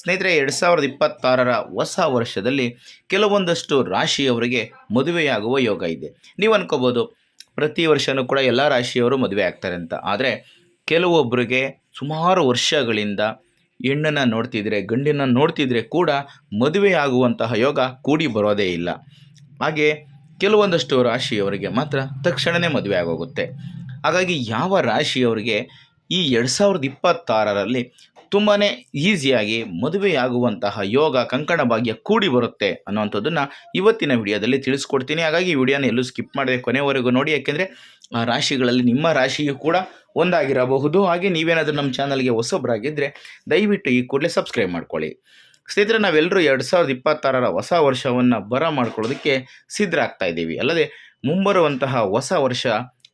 ಸ್ನೇಹಿತರೆ, ಎರಡು ಸಾವಿರದ ಇಪ್ಪತ್ತಾರರ ಹೊಸ ವರ್ಷದಲ್ಲಿ ಕೆಲವೊಂದಷ್ಟು ರಾಶಿಯವರಿಗೆ ಮದುವೆಯಾಗುವ ಯೋಗ ಇದೆ. ನೀವು ಅನ್ಕೋಬೋದು, ಪ್ರತಿ ವರ್ಷವೂ ಕೂಡ ಎಲ್ಲ ರಾಶಿಯವರು ಮದುವೆ ಆಗ್ತಾರೆ ಅಂತ. ಆದರೆ ಕೆಲವೊಬ್ಬರಿಗೆ ಸುಮಾರು ವರ್ಷಗಳಿಂದ ಹೆಣ್ಣನ್ನು ನೋಡ್ತಿದ್ರೆ ಗಂಡಿನ ನೋಡ್ತಿದ್ರೆ ಕೂಡ ಮದುವೆ ಆಗುವಂತಹ ಯೋಗ ಕೂಡಿ ಬರೋದೇ ಇಲ್ಲ. ಹಾಗೆ ಕೆಲವೊಂದಷ್ಟು ರಾಶಿಯವರಿಗೆ ಮಾತ್ರ ತಕ್ಷಣವೇ ಮದುವೆ ಆಗೋಗುತ್ತೆ. ಹಾಗಾಗಿ ಯಾವ ರಾಶಿಯವರಿಗೆ ಈ ಎರಡು ಸಾವಿರದ ಇಪ್ಪತ್ತಾರರಲ್ಲಿ ತುಂಬಾ ಈಸಿಯಾಗಿ ಮದುವೆಯಾಗುವಂತಹ ಯೋಗ ಕಂಕಣ ಭಾಗ್ಯ ಕೂಡಿ ಬರುತ್ತೆ ಅನ್ನುವಂಥದ್ದನ್ನು ಇವತ್ತಿನ ವಿಡಿಯೋದಲ್ಲಿ ತಿಳಿಸ್ಕೊಡ್ತೀನಿ. ಹಾಗಾಗಿ ಈ ವಿಡಿಯೋನ ಎಲ್ಲೂ ಸ್ಕಿಪ್ ಮಾಡದೆ ಕೊನೆವರೆಗೂ ನೋಡಿ. ಯಾಕೆಂದರೆ, ಆ ರಾಶಿಗಳಲ್ಲಿ ನಿಮ್ಮ ರಾಶಿಯು ಕೂಡ ಒಂದಾಗಿರಬಹುದು. ಹಾಗೆ ನೀವೇನಾದರೂ ನಮ್ಮ ಚಾನಲ್ಗೆ ಹೊಸಬ್ರಾಗಿದ್ದರೆ ದಯವಿಟ್ಟು ಈ ಕೂಡಲೇ ಸಬ್ಸ್ಕ್ರೈಬ್ ಮಾಡ್ಕೊಳ್ಳಿ. ಸ್ನೇಹಿತರೆ, ನಾವೆಲ್ಲರೂ ಎರಡು ಸಾವಿರದ ಇಪ್ಪತ್ತಾರರ ಹೊಸ ವರ್ಷವನ್ನು ಬರ ಮಾಡ್ಕೊಳ್ಳೋದಕ್ಕೆ ಸಿದ್ಧರಾಗ್ತಾ ಇದ್ದೀವಿ. ಅಲ್ಲದೆ, ಮುಂಬರುವಂತಹ ಹೊಸ ವರ್ಷ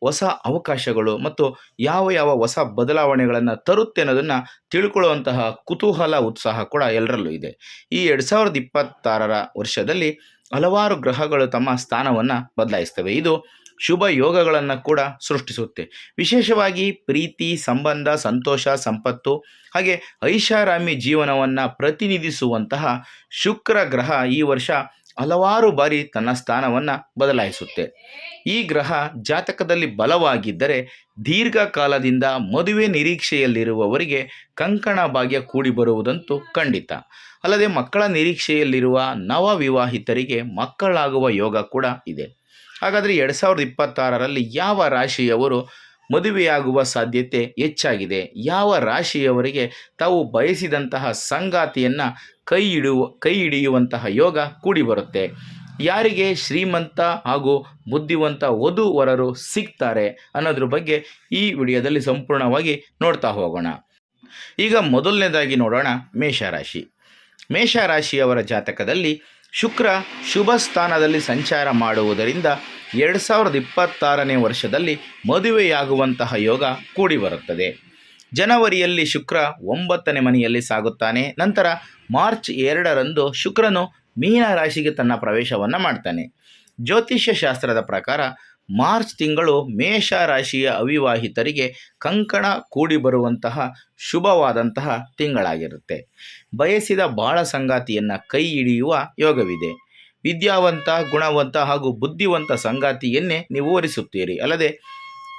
ಹೊಸ ಅವಕಾಶಗಳು ಮತ್ತು ಯಾವ ಯಾವ ಹೊಸ ಬದಲಾವಣೆಗಳನ್ನು ತರುತ್ತೆ ಅನ್ನೋದನ್ನು ತಿಳ್ಕೊಳ್ಳುವಂತಹ ಕುತೂಹಲ, ಉತ್ಸಾಹ ಕೂಡ ಎಲ್ಲರಲ್ಲೂ ಇದೆ. ಈ ಎರಡು ಸಾವಿರದ ಇಪ್ಪತ್ತಾರರ ವರ್ಷದಲ್ಲಿ ಹಲವಾರು ಗ್ರಹಗಳು ತಮ್ಮ ಸ್ಥಾನವನ್ನು ಬದಲಾಯಿಸ್ತವೆ. ಇದು ಶುಭ ಯೋಗಗಳನ್ನು ಕೂಡ ಸೃಷ್ಟಿಸುತ್ತೆ. ವಿಶೇಷವಾಗಿ ಪ್ರೀತಿ, ಸಂಬಂಧ, ಸಂತೋಷ, ಸಂಪತ್ತು ಹಾಗೆ ಐಷಾರಾಮಿ ಜೀವನವನ್ನು ಪ್ರತಿನಿಧಿಸುವಂತಹ ಶುಕ್ರ ಗ್ರಹ ಈ ವರ್ಷ ಹಲವಾರು ಬಾರಿ ತನ್ನ ಸ್ಥಾನವನ್ನು ಬದಲಾಯಿಸುತ್ತೆ. ಈ ಗ್ರಹ ಜಾತಕದಲ್ಲಿ ಬಲವಾಗಿದ್ದರೆ ದೀರ್ಘಕಾಲದಿಂದ ಮದುವೆ ನಿರೀಕ್ಷೆಯಲ್ಲಿರುವವರಿಗೆ ಕಂಕಣ ಭಾಗ್ಯ ಕೂಡಿ ಬರುವುದಂತೂ ಖಂಡಿತ. ಅಲ್ಲದೆ ಮಕ್ಕಳ ನಿರೀಕ್ಷೆಯಲ್ಲಿರುವ ನವ ವಿವಾಹಿತರಿಗೆ ಮಕ್ಕಳಾಗುವ ಯೋಗ ಕೂಡ ಇದೆ. ಹಾಗಾದರೆ ಎರಡು ಸಾವಿರದ ಇಪ್ಪತ್ತಾರರಲ್ಲಿ ಯಾವ ರಾಶಿಯವರು ಮದುವೆಯಾಗುವ ಸಾಧ್ಯತೆ ಹೆಚ್ಚಾಗಿದೆ. ಯಾವ ರಾಶಿಯವರಿಗೆ ತಾವು ಬಯಸಿದಂತಹ ಸಂಗಾತಿಯನ್ನು ಕೈ ಹಿಡುವ ಕೈ ಹಿಡಿಯುವಂತಹ ಯೋಗ ಕೂಡಿ ಬರುತ್ತೆ ಯಾರಿಗೆ ಶ್ರೀಮಂತ ಹಾಗೂ ಬುದ್ಧಿವಂತ ವಧು ವರರು ಸಿಗ್ತಾರೆ ಅನ್ನೋದ್ರ ಬಗ್ಗೆ ಈ ವಿಡಿಯೋದಲ್ಲಿ ಸಂಪೂರ್ಣವಾಗಿ ನೋಡ್ತಾ ಹೋಗೋಣ. ಈಗ ಮೊದಲನೇದಾಗಿ ನೋಡೋಣ ಮೇಷರಾಶಿ. ಮೇಷರಾಶಿಯವರ ಜಾತಕದಲ್ಲಿ ಶುಕ್ರ ಶುಭ ಸ್ಥಾನದಲ್ಲಿ ಸಂಚಾರ ಮಾಡುವುದರಿಂದ ಎರಡು ಸಾವಿರದ ಇಪ್ಪತ್ತಾರನೇ ವರ್ಷದಲ್ಲಿ ಮದುವೆಯಾಗುವಂತಹ ಯೋಗ ಕೂಡಿಬರುತ್ತದೆ. ಜನವರಿಯಲ್ಲಿ ಶುಕ್ರ ಒಂಬತ್ತನೇ ಮನೆಯಲ್ಲಿ ಸಾಗುತ್ತಾನೆ. ನಂತರ ಮಾರ್ಚ್ ಎರಡರಂದು ಶುಕ್ರನು ಮೀನ ರಾಶಿಗೆ ತನ್ನ ಪ್ರವೇಶವನ್ನು ಮಾಡ್ತಾನೆ. ಜ್ಯೋತಿಷ್ಯ ಶಾಸ್ತ್ರದ ಪ್ರಕಾರ ಮಾರ್ಚ್ ತಿಂಗಳು ಮೇಷ ರಾಶಿಯ ಅವಿವಾಹಿತರಿಗೆ ಕಂಕಣ ಕೂಡಿ ಬರುವಂತಹ ಶುಭವಾದಂತಹ ತಿಂಗಳಾಗಿರುತ್ತೆ. ಬಯಸಿದ ಬಾಳ ಸಂಗಾತಿಯನ್ನು ಕೈ ಹಿಡಿಯುವ ಯೋಗವಿದೆ. ವಿದ್ಯಾವಂತ, ಗುಣವಂತ ಹಾಗೂ ಬುದ್ಧಿವಂತ ಸಂಗಾತಿಯನ್ನೇ ನೀವು ವರಿಸುತ್ತೀರಿ. ಅಲ್ಲದೆ,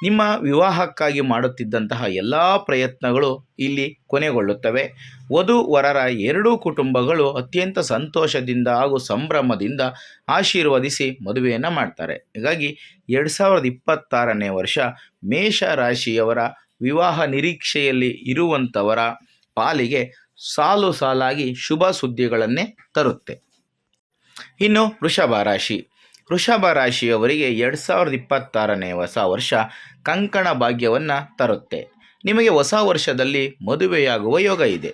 ನಿಮ್ಮ ವಿವಾಹಕ್ಕಾಗಿ ಮಾಡುತ್ತಿದ್ದಂತಹ ಎಲ್ಲ ಪ್ರಯತ್ನಗಳು ಇಲ್ಲಿ ಕೊನೆಗೊಳ್ಳುತ್ತವೆ. ವಧು ವರರ ಎರಡೂ ಕುಟುಂಬಗಳು ಅತ್ಯಂತ ಸಂತೋಷದಿಂದ ಹಾಗೂ ಸಂಭ್ರಮದಿಂದ ಆಶೀರ್ವದಿಸಿ ಮದುವೆಯನ್ನು ಮಾಡ್ತಾರೆ. ಹೀಗಾಗಿ, ಎರಡು ಸಾವಿರದ ಇಪ್ಪತ್ತಾರನೇ ವರ್ಷ ಮೇಷ ರಾಶಿಯವರ ವಿವಾಹ ನಿರೀಕ್ಷೆಯಲ್ಲಿ ಇರುವಂಥವರ ಪಾಲಿಗೆ ಸಾಲು ಸಾಲಾಗಿ ಶುಭ ಸುದ್ದಿಗಳನ್ನೇ ತರುತ್ತೆ. ಇನ್ನು ವೃಷಭ ರಾಶಿ. ವೃಷಭ ರಾಶಿಯವರಿಗೆ ಎರಡು ಸಾವಿರದ ಇಪ್ಪತ್ತಾರನೇ ಹೊಸ ವರ್ಷ ಕಂಕಣ ಭಾಗ್ಯವನ್ನು ತರುತ್ತೆ. ನಿಮಗೆ ಹೊಸ ವರ್ಷದಲ್ಲಿ ಮದುವೆಯಾಗುವ ಯೋಗ ಇದೆ.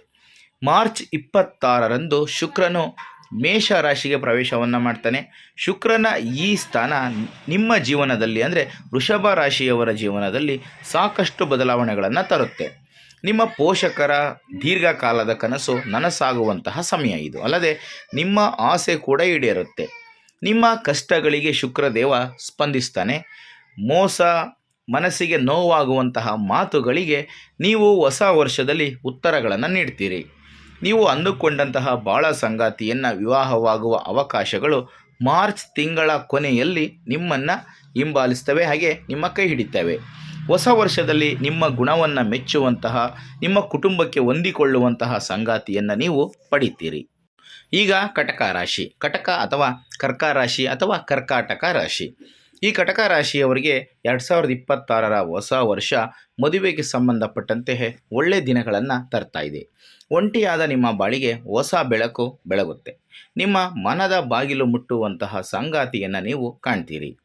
ಮಾರ್ಚ್ ಇಪ್ಪತ್ತಾರರಂದು ಶುಕ್ರನು ಮೇಷ ರಾಶಿಗೆ ಪ್ರವೇಶವನ್ನು ಮಾಡ್ತಾನೆ. ಶುಕ್ರನ ಈ ಸ್ಥಾನ ನಿಮ್ಮ ಜೀವನದಲ್ಲಿ ಅಂದರೆ ವೃಷಭ ರಾಶಿಯವರ ಜೀವನದಲ್ಲಿ ಸಾಕಷ್ಟು ಬದಲಾವಣೆಗಳನ್ನು ತರುತ್ತೆ. ನಿಮ್ಮ ಪೋಷಕರ ದೀರ್ಘಕಾಲದ ಕನಸು ನನಸಾಗುವಂತಹ ಸಮಯ ಇದು. ಅಲ್ಲದೆ ನಿಮ್ಮ ಆಸೆ ಕೂಡ ಈಡೇರುತ್ತೆ. ನಿಮ್ಮ ಕಷ್ಟಗಳಿಗೆ ಶುಕ್ರದೇವ ಸ್ಪಂದಿಸ್ತಾನೆ. ಮೋಸ ಮನಸ್ಸಿಗೆ ನೋವಾಗುವಂತಹ ಮಾತುಗಳಿಗೆ ನೀವು ಹೊಸ ವರ್ಷದಲ್ಲಿ ಉತ್ತರಗಳನ್ನು ನೀಡ್ತೀರಿ. ನೀವು ಅಂದುಕೊಂಡಂತಹ ಬಾಳ ಸಂಗಾತಿಯನ್ನು ವಿವಾಹವಾಗುವ ಅವಕಾಶಗಳು ಮಾರ್ಚ್ ತಿಂಗಳ ಕೊನೆಯಲ್ಲಿ ನಿಮ್ಮನ್ನು ಹಿಂಬಾಲಿಸ್ತವೆ. ಹಾಗೆ ನಿಮ್ಮ ಕೈ ಹಿಡಿತವೆ. ಹೊಸ ವರ್ಷದಲ್ಲಿ ನಿಮ್ಮ ಗುಣವನ್ನು ಮೆಚ್ಚುವಂತಹ, ನಿಮ್ಮ ಕುಟುಂಬಕ್ಕೆ ಹೊಂದಿಕೊಳ್ಳುವಂತಹ ಸಂಗಾತಿಯನ್ನು ನೀವು ಪಡಿತೀರಿ. ಈಗ ಕಟಕ ರಾಶಿ. ಕಟಕ ಅಥವಾ ಕರ್ಕ ರಾಶಿ ಅಥವಾ ಕರ್ಕಾಟಕ ರಾಶಿ. ಈ ಕಟಕ ರಾಶಿಯವರಿಗೆ ಎರಡು ಸಾವಿರದ ಇಪ್ಪತ್ತಾರರ ಹೊಸ ವರ್ಷ ಮದುವೆಗೆ ಸಂಬಂಧಪಟ್ಟಂತೆ ಒಳ್ಳೆ ದಿನಗಳನ್ನು ತರ್ತಾ ಇದೆ. ಒಂಟಿಯಾದ ನಿಮ್ಮ ಬಾಳಿಗೆ ಹೊಸ ಬೆಳಕು ಬೆಳಗುತ್ತೆ. ನಿಮ್ಮ ಮನದ ಬಾಗಿಲು ಮುಟ್ಟುವಂತಹ ಸಂಗಾತಿಯನ್ನು ನೀವು ಕಾಣ್ತೀರಿ.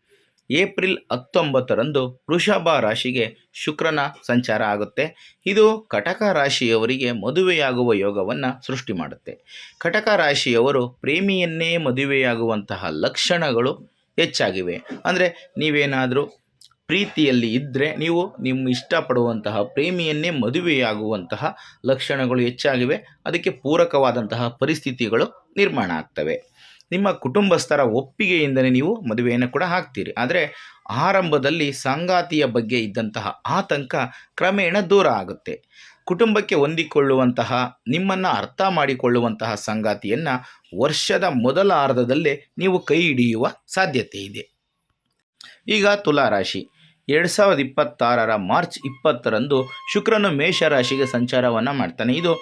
ಏಪ್ರಿಲ್ ಹತ್ತೊಂಬತ್ತರಂದು ವೃಷಭ ರಾಶಿಗೆ ಶುಕ್ರನ ಸಂಚಾರ ಆಗುತ್ತೆ. ಇದು ಕಟಕ ರಾಶಿಯವರಿಗೆ ಮದುವೆಯಾಗುವ ಯೋಗವನ್ನು ಸೃಷ್ಟಿ ಮಾಡುತ್ತೆ. ಕಟಕ ರಾಶಿಯವರು ಪ್ರೇಮಿಯನ್ನೇ ಮದುವೆಯಾಗುವಂತಹ ಲಕ್ಷಣಗಳು ಹೆಚ್ಚಾಗಿವೆ. ಅಂದರೆ ನೀವೇನಾದರೂ ಪ್ರೀತಿಯಲ್ಲಿ ಇದ್ದರೆ ನೀವು ನಿಮ್ಮ ಇಷ್ಟಪಡುವಂತಹ ಪ್ರೇಮಿಯನ್ನೇ ಮದುವೆಯಾಗುವಂತಹ ಲಕ್ಷಣಗಳು ಹೆಚ್ಚಾಗಿವೆ. ಅದಕ್ಕೆ ಪೂರಕವಾದಂತಹ ಪರಿಸ್ಥಿತಿಗಳು ನಿರ್ಮಾಣ ಆಗ್ತವೆ. ನಿಮ್ಮ ಕುಟುಂಬಸ್ಥರ ಒಪ್ಪಿಗೆಯಿಂದಲೇ ನೀವು ಮದುವೆಯನ್ನು ಕೂಡ ಹಾಕ್ತೀರಿ. ಆದರೆ ಆರಂಭದಲ್ಲಿ ಸಂಗಾತಿಯ ಬಗ್ಗೆ ಇದ್ದಂತಹ ಆತಂಕ ಕ್ರಮೇಣ ದೂರ ಆಗುತ್ತೆ. ಕುಟುಂಬಕ್ಕೆ ಹೊಂದಿಕೊಳ್ಳುವಂತಹ, ನಿಮ್ಮನ್ನು ಅರ್ಥ ಮಾಡಿಕೊಳ್ಳುವಂತಹ ಸಂಗಾತಿಯನ್ನು ವರ್ಷದ ಮೊದಲ ಅರ್ಧದಲ್ಲೇ ನೀವು ಕೈ ಹಿಡಿಯುವ ಸಾಧ್ಯತೆ ಇದೆ. ಈಗ ತುಲಾರಾಶಿ. ಎರಡು ಸಾವಿರದ ಇಪ್ಪತ್ತಾರರ ಮಾರ್ಚ್ ಇಪ್ಪತ್ತರಂದು ಶುಕ್ರನು ಮೇಷರಾಶಿಗೆ ಸಂಚಾರವನ್ನು ಮಾಡ್ತಾನೆ. ಇದು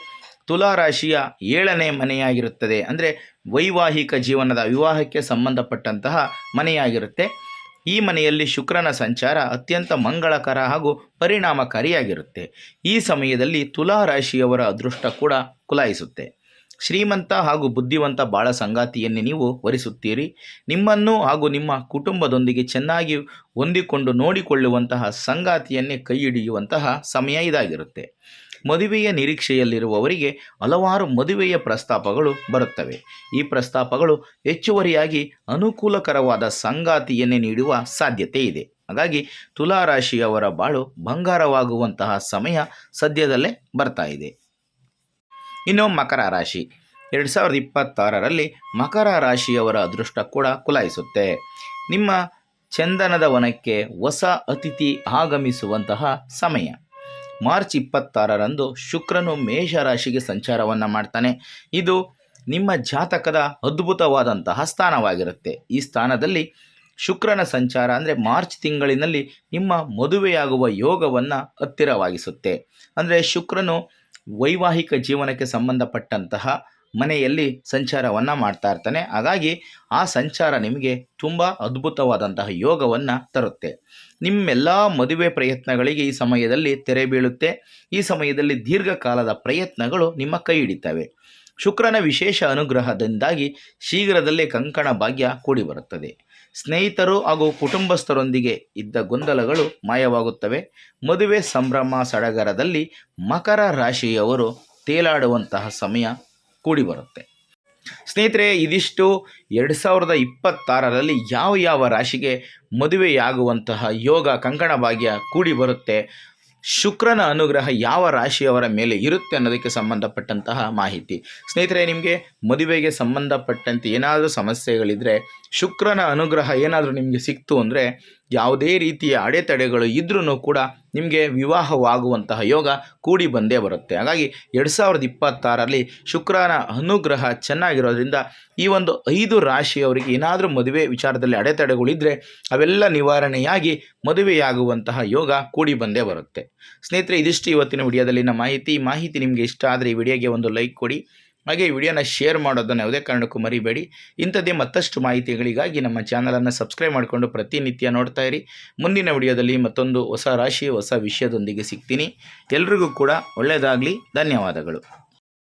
ತುಲಾರಾಶಿಯ ಏಳನೇ ಮನೆಯಾಗಿರುತ್ತದೆ. ಅಂದರೆ ವೈವಾಹಿಕ ಜೀವನದ ವಿವಾಹಕ್ಕೆ ಸಂಬಂಧಪಟ್ಟಂತಹ ಮನೆಯಾಗಿರುತ್ತೆ. ಈ ಮನೆಯಲ್ಲಿ ಶುಕ್ರನ ಸಂಚಾರ ಅತ್ಯಂತ ಮಂಗಳಕರ ಹಾಗೂ ಪರಿಣಾಮಕಾರಿಯಾಗಿರುತ್ತೆ. ಈ ಸಮಯದಲ್ಲಿ ತುಲಾರಾಶಿಯವರ ಅದೃಷ್ಟ ಕೂಡ ಕುಲಾಯಿಸುತ್ತೆ. ಶ್ರೀಮಂತ ಹಾಗೂ ಬುದ್ಧಿವಂತ ಬಾಳ ಸಂಗಾತಿಯನ್ನೇ ನೀವು ವರಿಸುತ್ತೀರಿ. ನಿಮ್ಮನ್ನು ಹಾಗೂ ನಿಮ್ಮ ಕುಟುಂಬದೊಂದಿಗೆ ಚೆನ್ನಾಗಿ ಹೊಂದಿಕೊಂಡು ನೋಡಿಕೊಳ್ಳುವಂತಹ ಸಂಗಾತಿಯನ್ನೇ ಕೈ ಹಿಡಿಯುವಂತಹ ಸಮಯ ಇದಾಗಿರುತ್ತೆ. ಮದುವೆಯ ನಿರೀಕ್ಷೆಯಲ್ಲಿರುವವರಿಗೆ ಹಲವಾರು ಮದುವೆಯ ಪ್ರಸ್ತಾಪಗಳು ಬರುತ್ತವೆ. ಈ ಪ್ರಸ್ತಾಪಗಳು ಹೆಚ್ಚುವರಿಯಾಗಿ ಅನುಕೂಲಕರವಾದ ಸಂಗಾತಿಯನ್ನೇ ನೀಡುವ ಸಾಧ್ಯತೆ ಇದೆ. ಹಾಗಾಗಿ ತುಲಾರಾಶಿಯವರ ಬಾಳು ಬಂಗಾರವಾಗುವಂತಹ ಸಮಯ ಸದ್ಯದಲ್ಲೇ ಬರ್ತಾ ಇದೆ. ಇನ್ನು ಮಕರ ರಾಶಿ. ಎರಡು ಸಾವಿರದ ಇಪ್ಪತ್ತಾರರಲ್ಲಿ ಮಕರ ರಾಶಿಯವರ ಅದೃಷ್ಟ ಕೂಡ ಕುಲಾಯಿಸುತ್ತೆ. ನಿಮ್ಮ ಚಂದನದ ವನಕ್ಕೆ ಹೊಸ ಅತಿಥಿ ಆಗಮಿಸುವಂತಹ ಸಮಯ. ಮಾರ್ಚ್ ಇಪ್ಪತ್ತಾರರಂದು ಶುಕ್ರನು ಮೇಷರಾಶಿಗೆ ಸಂಚಾರವನ್ನು ಮಾಡ್ತಾನೆ. ಇದು ನಿಮ್ಮ ಜಾತಕದ ಅದ್ಭುತವಾದಂತಹ ಸ್ಥಾನವಾಗಿರುತ್ತೆ. ಈ ಸ್ಥಾನದಲ್ಲಿ ಶುಕ್ರನ ಸಂಚಾರ ಅಂದರೆ ಮಾರ್ಚ್ ತಿಂಗಳಿನಲ್ಲಿ ನಿಮ್ಮ ಮದುವೆಯಾಗುವ ಯೋಗವನ್ನು ಹತ್ತಿರವಾಗಿಸುತ್ತೆ. ಅಂದರೆ ಶುಕ್ರನು ವೈವಾಹಿಕ ಜೀವನಕ್ಕೆ ಸಂಬಂಧಪಟ್ಟಂತಹ ಮನೆಯಲ್ಲಿ ಸಂಚಾರವನ್ನು ಮಾಡ್ತಾ ಇರ್ತಾನೆ. ಹಾಗಾಗಿ ಆ ಸಂಚಾರ ನಿಮಗೆ ತುಂಬ ಅದ್ಭುತವಾದಂತಹ ಯೋಗವನ್ನು ತರುತ್ತೆ. ನಿಮ್ಮೆಲ್ಲ ಮದುವೆ ಪ್ರಯತ್ನಗಳಿಗೆ ಈ ಸಮಯದಲ್ಲಿ ತೆರೆ ಬೀಳುತ್ತೆ. ಈ ಸಮಯದಲ್ಲಿ ದೀರ್ಘಕಾಲದ ಪ್ರಯತ್ನಗಳು ನಿಮ್ಮ ಕೈ ಹಿಡಿತವೆ. ಶುಕ್ರನ ವಿಶೇಷ ಅನುಗ್ರಹದಿಂದಾಗಿ ಶೀಘ್ರದಲ್ಲೇ ಕಂಕಣ ಭಾಗ್ಯ ಕೂಡಿ ಬರುತ್ತದೆ ಸ್ನೇಹಿತರು ಹಾಗೂ ಕುಟುಂಬಸ್ಥರೊಂದಿಗೆ ಇದ್ದ ಗೊಂದಲಗಳು ಮಾಯವಾಗುತ್ತವೆ. ಮದುವೆ ಸಂಭ್ರಮ ಸಡಗರದಲ್ಲಿ ಮಕರ ರಾಶಿಯವರು ತೇಲಾಡುವಂತಹ ಸಮಯ ಕೂಡಿ ಬರುತ್ತೆ. ಸ್ನೇಹಿತರೆ, ಇದಿಷ್ಟು ಎರಡು ಸಾವಿರದ ಇಪ್ಪತ್ತಾರರಲ್ಲಿ ಯಾವ ಯಾವ ರಾಶಿಗೆ ಮದುವೆಯಾಗುವಂತಹ ಯೋಗ ಕಂಕಣ ಭಾಗ್ಯ ಕೂಡಿ ಬರುತ್ತೆ, ಶುಕ್ರನ ಅನುಗ್ರಹ ಯಾವ ರಾಶಿಯವರ ಮೇಲೆ ಇರುತ್ತೆ ಅನ್ನೋದಕ್ಕೆ ಸಂಬಂಧಪಟ್ಟಂತಹ ಮಾಹಿತಿ. ಸ್ನೇಹಿತರೆ, ನಿಮಗೆ ಮದುವೆಗೆ ಸಂಬಂಧಪಟ್ಟಂತೆ ಏನಾದರೂ ಸಮಸ್ಯೆಗಳಿದ್ದರೆ ಶುಕ್ರನ ಅನುಗ್ರಹ ಏನಾದರೂ ನಿಮಗೆ ಸಿಕ್ತು ಅಂದರೆ ಯಾವುದೇ ರೀತಿಯ ಅಡೆತಡೆಗಳು ಇದ್ರೂ ಕೂಡ ನಿಮಗೆ ವಿವಾಹವಾಗುವಂತಹ ಯೋಗ ಕೂಡಿ ಬಂದೇ ಬರುತ್ತೆ. ಹಾಗಾಗಿ ಎರಡು ಸಾವಿರದ ಇಪ್ಪತ್ತಾರಲ್ಲಿ ಶುಕ್ರನ ಅನುಗ್ರಹ ಚೆನ್ನಾಗಿರೋದ್ರಿಂದ ಈ ಒಂದು ಐದು ರಾಶಿಯವರಿಗೆ ಏನಾದರೂ ಮದುವೆ ವಿಚಾರದಲ್ಲಿ ಅಡೆತಡೆಗಳಿದ್ದರೆ ಅವೆಲ್ಲ ನಿವಾರಣೆಯಾಗಿ ಮದುವೆಯಾಗುವಂತಹ ಯೋಗ ಕೂಡಿ ಬಂದೇ ಬರುತ್ತೆ. ಸ್ನೇಹಿತರೆ, ಇದಿಷ್ಟು ಇವತ್ತಿನ ವಿಡಿಯೋದಲ್ಲಿನ ಮಾಹಿತಿ ಮಾಹಿತಿ ನಿಮಗೆ ಇಷ್ಟ ಆದರೆ ಈ ವಿಡಿಯೋಗೆ ಒಂದು ಲೈಕ್ ಕೊಡಿ. ಹಾಗೆ ವಿಡಿಯೋನ ಶೇರ್ ಮಾಡೋದನ್ನು ಯಾವುದೇ ಕಾರಣಕ್ಕೂ ಮರಿಬೇಡಿ. ಇಂಥದ್ದೇ ಮತ್ತಷ್ಟು ಮಾಹಿತಿಗಳಿಗಾಗಿ ನಮ್ಮ ಚಾನಲನ್ನು ಸಬ್ಸ್ಕ್ರೈಬ್ ಮಾಡಿಕೊಂಡು ಪ್ರತಿನಿತ್ಯ ನೋಡ್ತಾ ಇರಿ. ಮುಂದಿನ ವಿಡಿಯೋದಲ್ಲಿ ಮತ್ತೊಂದು ಹೊಸ ರಾಶಿ, ಹೊಸ ವಿಷಯದೊಂದಿಗೆ ಸಿಗ್ತೀನಿ. ಎಲ್ರಿಗೂ ಕೂಡ ಒಳ್ಳೆಯದಾಗಲಿ. ಧನ್ಯವಾದಗಳು.